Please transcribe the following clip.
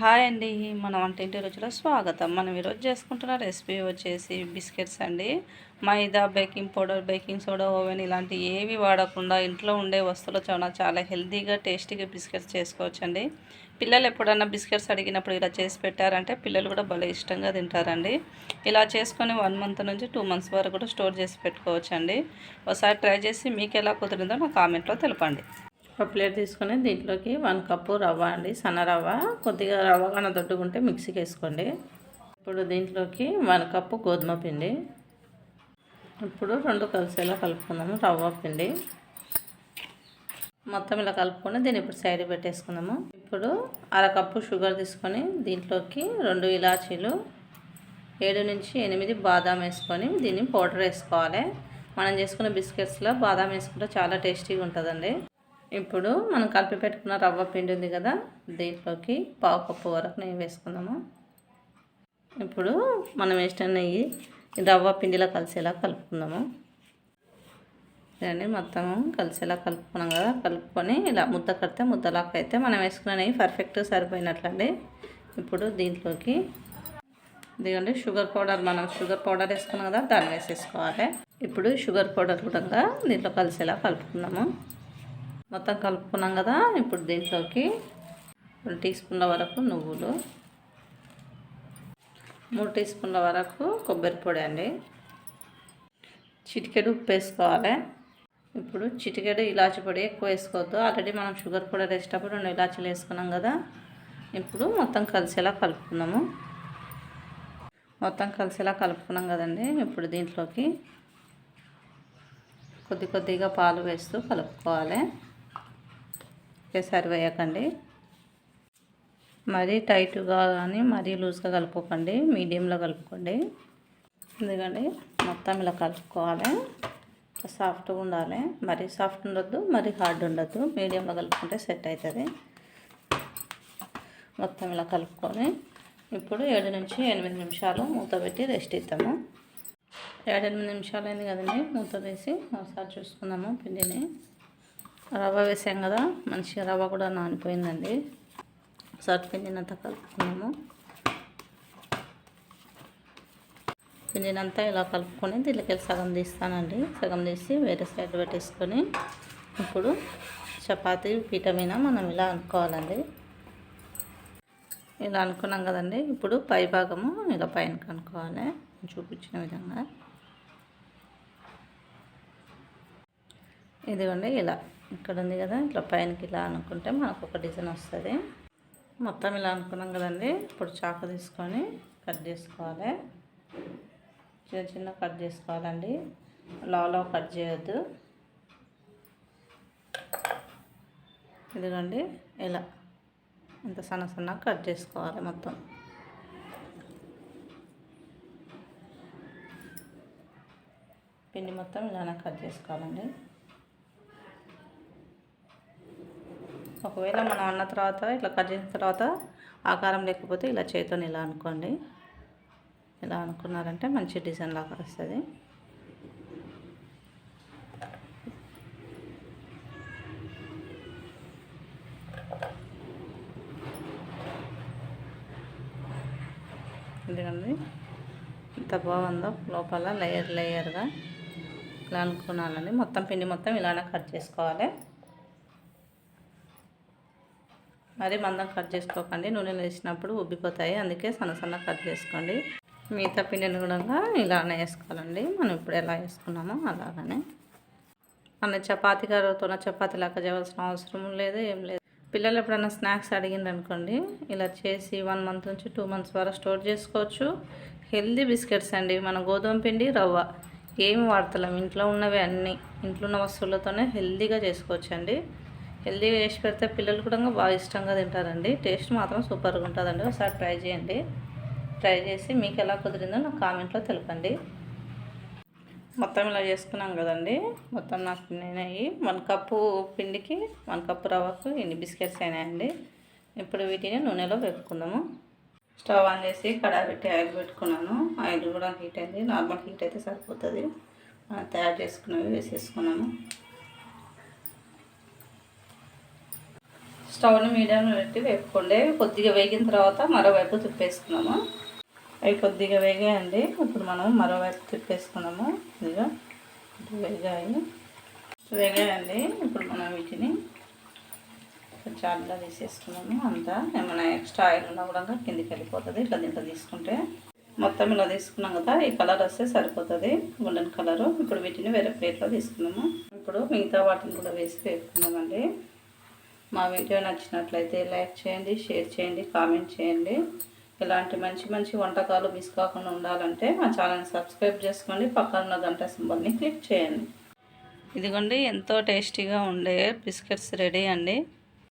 Hi అండి మన వంటింటి రుచిలో స్వాగతం. మనం ఈరోజు చేసుకుంటున్న రెసిపీ వచ్చేసి బిస్కెట్స్ అండి. Maida baking powder baking soda oven ఇలాంటి ఏవి వాడకుండా ఇంట్లో ఉండే వస్తువులు చాలా చాలా హెల్తీగా టేస్టీగా బిస్కెట్స్ చేసుకోవచ్చండి. పిల్లలు ఎప్పుడన్నా బిస్కెట్స్ అడిగినప్పుడు ఇలా చేసి పెట్టారంటే పిల్లలు కూడా భలే ఇష్టంగా తింటారండి. ఇలా చేసుకొని వన్ మంత్ నుంచి టూ మంత్స్ వరకు కూడా స్టోర్ చేసి పెట్టుకోవచ్చండి. ఒకసారి ట్రై చేసి మీకు ఎలా కుదిరిందో నా కామెంట్లో తెలపండి. ఒక ప్లేట్ తీసుకొని దీంట్లోకి వన్ కప్పు రవ్వ అండి సన్న రవ్వ. కొద్దిగా రవ్వ కన్నా దొడ్డుకుంటే మిక్సీకి వేసుకోండి. ఇప్పుడు దీంట్లోకి వన్ కప్పు గోధుమ పిండి. ఇప్పుడు రెండు కలిసేలా కలుపుకుందాము రవ్వ పిండి. మొత్తం ఇలా కలుపుకొని దీన్ని ఇప్పుడు సైడ్ పెట్టేసుకుందాము. ఇప్పుడు అరకప్పు షుగర్ తీసుకొని దీంట్లోకి రెండు ఇలాచీలు ఏడు నుంచి ఎనిమిది బాదాం వేసుకొని దీన్ని పౌడర్ వేసుకోవాలి. మనం చేసుకున్న బిస్కెట్స్లో బాదాం వేసుకుంటే చాలా టేస్టీగా ఉంటుందండి. ఇప్పుడు మనం కలిపి పెట్టుకున్న రవ్వ పిండి ఉంది కదా దీంట్లోకి పావు కప్పు వరకు నెయ్యి వేసుకుందాము. ఇప్పుడు మనం వేసిన నెయ్యి రవ్వ పిండిలో కలిసేలా కలుపుకుందాము. ఇదండి మొత్తం కలిసేలా కలుపుకున్నాం కదా కలుపుకొని ఇలా ముద్ద కడితే ముద్దలాగా అయితే మనం వేసుకున్న నెయ్యి పర్ఫెక్ట్ సరిపోయినట్లండి. ఇప్పుడు దీంట్లోకి ఇదిగోండి షుగర్ పౌడర్ మనం షుగర్ పౌడర్ వేసుకున్నాం కదా దాన్ని వేసేసుకోవాలి. ఇప్పుడు షుగర్ పౌడర్ కూడా దీంట్లో కలిసేలా కలుపుకుందాము. మొత్తం కలుపుకున్నాం కదా ఇప్పుడు దీంట్లోకి రెండు టీ స్పూన్ల వరకు నువ్వులు మూడు టీ స్పూన్ల వరకు కొబ్బరి పొడి అండి. చిటికెడు ఉప్పు వేసుకోవాలి. ఇప్పుడు చిటికెడు ఇలాచి పొడి ఎక్కువ వేసుకోవద్దు. ఆల్రెడీ మనం షుగర్ పొడి వేసేటప్పుడు రెండు ఇలాచీలు వేసుకున్నాం కదా ఇప్పుడు మొత్తం కలిసేలా కలుపుకున్నాము మొత్తం కలిసేలా కలుపుకున్నాం కదండి ఇప్పుడు దీంట్లోకి కొద్ది కొద్దిగా పాలు వేస్తూ కలుపుకోవాలి. ఒకేసారి వేయకండి మరీ టైట్గా కానీ మరీ లూజ్గా కలుపుకోకండి. మీడియంలో కలుపుకోండి. ఎందుకండి మొత్తం ఇలా కలుపుకోవాలి. సాఫ్ట్గా ఉండాలి. మరీ సాఫ్ట్ ఉండొద్దు మరీ హార్డ్ ఉండొద్దు. మీడియంలో కలుపుకుంటే సెట్ అవుతుంది. మొత్తం ఇలా కలుపుకొని ఇప్పుడు ఏడు నుంచి ఎనిమిది నిమిషాలు మూత పెట్టి రెస్ట్ ఇద్దాము. ఏడెనిమిది నిమిషాలు అయింది కదండి? మూత తీసి ఒకసారి చూసుకుందాము పిండిని. రవ్వ వేసాం కదా మంచిగా రవ్వ కూడా నానిపోయిందండి. ఒకసారి పిండినంత కలుపుకున్నాము పిండినంతా ఇలా కలుపుకొని దీనికి సగం తీస్తానండి. సగం తీసి వేరే సైడ్ పెట్టేసుకొని ఇప్పుడు చపాతీ పీట మీద మనం ఇలా అనుకోవాలండి. ఇలా అనుకున్నాం కదండి. ఇప్పుడు పై భాగము ఇలా పైన కనుక్కోవాలి. చూపించిన విధంగా. ఇదిగోండి ఇలా. ఇక్కడ ఉంది కదా ఇట్లా పైనకి ఇలా అనుకుంటే మనకు ఒక డిజైన్ వస్తుంది. మొత్తం ఇలా అనుకున్నాం కదండి. ఇప్పుడు చాకు తీసుకొని కట్ చేసుకోవాలి. చిన్న చిన్న కట్ చేసుకోవాలండి. లాలో కట్ చేయొద్దు. ఇదిగోండి ఇలా ఇంత సన్న సన్న కట్ చేసుకోవాలి మొత్తం. పిండి మొత్తం ఇలానే కట్ చేసుకోవాలండి. ఒకవేళ మనం అన్న తర్వాత ఇట్లా కట్ చేసిన తర్వాత ఆకారం లేకపోతే ఇలా చేతితో ఇలా అనుకోండి. ఇలా అనుకున్నారంటే మంచి డిజైన్ లాగా వస్తుంది. ఎందుకండి ఎంత బాగుందో లోపల లేయర్ లేయర్గా ఇలా అనుకున్నానండి. మొత్తం పిండి మొత్తం ఇలానే కట్ చేసుకోవాలి. మరి మందం కట్ చేసుకోకండి నూనెలు వేసినప్పుడు ఉబ్బిపోతాయి. అందుకే సన్న సన్న కట్ చేసుకోండి. మిగతా పిండిని కూడా ఇలానే వేసుకోవాలండి. మనం ఇప్పుడు ఎలా వేసుకున్నామో అలాగనే. మన చపాతీ కర్రతో చపాతీ లాగా చేయవలసిన అవసరం లేదు ఏం లేదు. పిల్లలు ఎప్పుడైనా స్నాక్స్ అడిగిండ్రు ఇలా చేసి వన్ మంత్ నుంచి టూ మంత్స్ వరకు స్టోర్ చేసుకోవచ్చు. హెల్దీ బిస్కెట్స్ అండి. మన గోధుమ పిండి రవ్వ ఏమి వాడతలేం. ఇంట్లో ఉన్నవి అన్నీ. ఇంట్లో ఉన్న వస్తువులతోనే హెల్దీగా చేసుకోవచ్చు అండి హెల్దీగా చేసి పెడితే పిల్లలు కూడా బాగా ఇష్టంగా తింటారండి. టేస్ట్ మాత్రం సూపర్గా ఉంటుందండి. ఒకసారి ట్రై చేయండి. ట్రై చేసి మీకు ఎలా కుదిరిందో నాకు కామెంట్లో తెలపండి. మొత్తం ఇలా చేసుకున్నాం కదండి. మొత్తం నాకు నేనయ్యి వన్ కప్పు పిండికి వన్ కప్పు రవ్వకు ఇన్ని బిస్కెట్స్ అయినాయండి. ఇప్పుడు వీటిని నూనెలో పెట్టుకుందాము స్టవ్ ఆన్ చేసి కడా పెట్టి ఆయిల్ పెట్టుకున్నాను. ఆయిల్ కూడా హీట్ అయింది. నార్మల్ హీట్ అయితే సరిపోతుంది. తయారు చేసుకున్నవి వేసేసుకున్నాను స్టవ్ని మీడియంలో పెట్టి వేపుకోండి. కొద్దిగా వేగిన తర్వాత మరోవైపు తిప్పేసుకున్నాము అవి కొద్దిగా వేగాయండి. ఇప్పుడు మనం మరోవైపు తిప్పేసుకున్నాము ఇదిగా వేగాయి. వేగాయండి. ఇప్పుడు మనం వీటిని చాలా తీసేసుకున్నాము అంతా ఏమైనా ఎక్స్ట్రా ఆయిల్ ఉన్నా కూడా కిందికి వెళ్ళిపోతుంది. ఇట్లా దీంట్లో తీసుకుంటే మొత్తం ఇలా తీసుకున్నాం కదా ఈ కలర్ వస్తే సరిపోతుంది. Golden colour. ఇప్పుడు వీటిని వేరే ప్లేట్లో తీసుకున్నాము ఇప్పుడు మిగతా వాటిని కూడా వేసి వేసుకున్నామండి మా వీడియో నచ్చినట్లయితే లైక్ చేయండి షేర్ చేయండి కామెంట్ చేయండి. ఇలాంటి మంచి మంచి వంటకాలు మిస్ కాకుండా ఉండాలంటే మా ఛానల్ని సబ్స్క్రైబ్ చేసుకోండి. పక్కన ఉన్న గంట సింబల్ని క్లిక్ చేయండి. ఇదిగోండి ఎంతో టేస్టీగా ఉండే బిస్కెట్స్ రెడీ అండి.